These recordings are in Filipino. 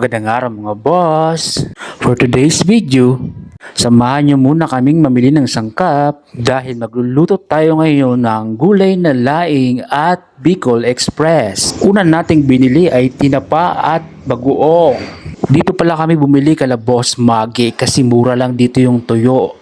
Magandang araw mga boss! For today's video, samahan nyo muna kaming mamili ng sangkap dahil magluluto tayo ngayon ng gulay na laing at Bicol Express. Una nating binili ay tinapa at bagoong. Dito pala kami bumili kala Boss Magi kasi mura lang dito yung tuyo.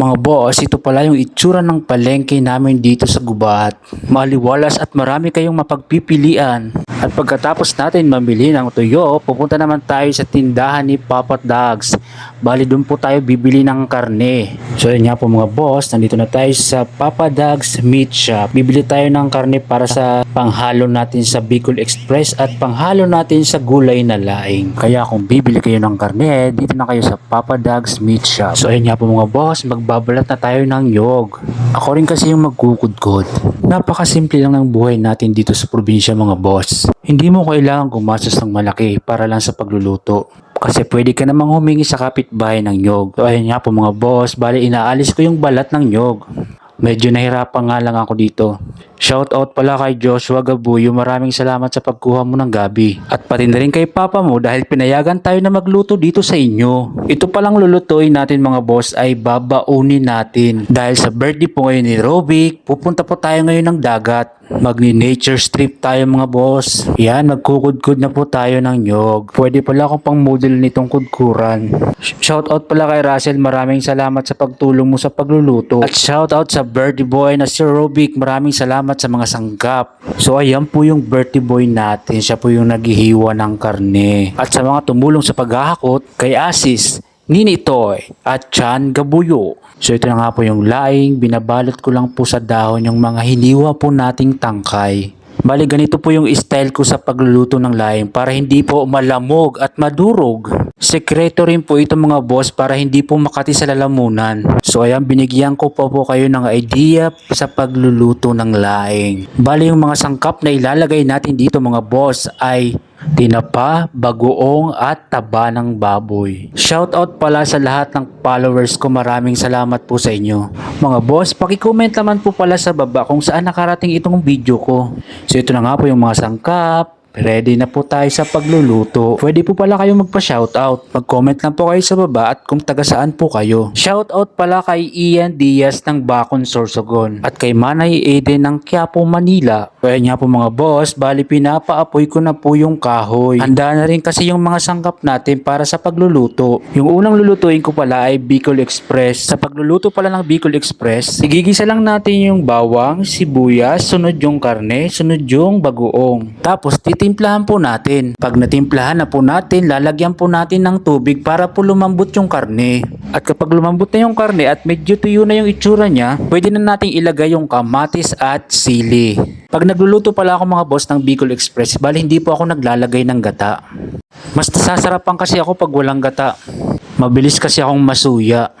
Mga boss, ito pala yung itsura ng palengke namin dito sa Gubat. Maliwalas at marami kayong mapagpipilian. At pagkatapos natin mamili ng tuyo, pupunta naman tayo sa tindahan ni Papa Dogs. Bali doon po tayo bibili ng karne. So yun nga po mga boss, nandito na tayo sa Papa Dogs Meat Shop. Bibili tayo ng karne para sa panghalo natin sa Bicol Express at panghalo natin sa gulay na laing. Kaya kung bibili kayo ng karne, dito na kayo sa Papa Dogs Meat Shop. So ayun nga po mga boss, magbabalat na tayo ng yog. Ako rin kasi yung magkukudkod. Napakasimple lang ng buhay natin dito sa probinsya mga boss. Hindi mo kailangan gumastos ng malaki para lang sa pagluluto. Kasi pwede ka namang humingi sa kapitbahay ng nyog. So ayun nga po mga boss, bali inaalis ko yung balat ng nyog. Medyo nahirapan nga lang ako dito. Shout out pala kay Joshua Gabuyo, maraming salamat sa pagkuha mo ng gabi. At pati na rin kay papa mo dahil pinayagan tayo na magluto dito sa inyo. Ito palang lulutuin natin mga boss ay babaunin natin. Dahil sa birthday po ngayon ni Robic, pupunta po tayo ngayon ng dagat. Magni-nature strip tayo mga boss. Yan, magkukudkud na po tayo ng nyog. Pwede pala akong pang model nitong kudkuran. Shout out pala kay Russell, maraming salamat sa pagtulong mo sa pagluluto. At shout out sa birthday boy na si Robic, maraming salamat sa mga sanggap. So ayan po yung birthday boy natin, siya po yung naghihiwa ng karne. At sa mga tumulong sa paghahakot, kay Asis, Nini Toy at Chan Gabuyo. So ito na nga po yung laing, binabalot ko lang po sa dahon yung mga hiniwa po nating tangkay. Bali ganito po yung style ko sa pagluluto ng laing para hindi po malamog at madurog. Sekreto rin po ito mga boss para hindi po makati sa lalamunan. So ayan binigyan ko po po kayo ng idea sa pagluluto ng laing. Bali yung mga sangkap na ilalagay natin dito mga boss ay tinapa, bagoong at taba ng baboy. Shoutout pala sa lahat ng followers ko. Maraming salamat po sa inyo. Mga boss, paki-comment naman po pala sa baba kung saan nakarating itong video ko. So ito na nga po yung mga sangkap. Ready na po tayo sa pagluluto. Pwede po pala kayong magpa-shoutout. Mag-comment lang po kayo sa baba at kung taga saan po kayo. Shoutout pala kay Ian Diaz ng Bacon Sorsogon at kay Manay Eden ng Quiapo, Manila. Kaya nga po mga boss, bali pinapaapoy ko na po yung kahoy. Handa na rin kasi yung mga sangkap natin para sa pagluluto. Yung unang lulutuin ko pala ay Bicol Express. Sa pagluluto pala ng Bicol Express, igigisa lang natin yung bawang, sibuyas, sunod yung karne, sunod yung bagoong. Tapos titimplahan po natin. Pag natimplahan na po natin, lalagyan po natin ng tubig para po lumambot yung karne. At kapag lumambot na yung karne at medyo tuyo na yung itsura niya, pwede na nating ilagay yung kamatis at sili. Pag nagluluto pala ako mga boss ng Bicol Express, bali hindi po ako naglalagay ng gata. Mas nasasarapan kasi ako pag walang gata. Mabilis kasi akong masuya.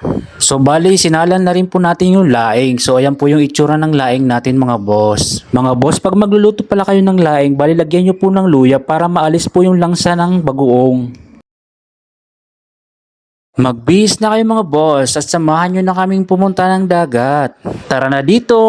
So bali, sinalan na rin po natin yung laing. So ayan po yung itsura ng laing natin mga boss. Mga boss, pag magluluto pala kayo ng laing, bali lagyan nyo po ng luya para maalis po yung langsa ng bagoong. Magbihis na kayo mga boss at samahan nyo na kaming pumunta ng dagat. Tara na dito!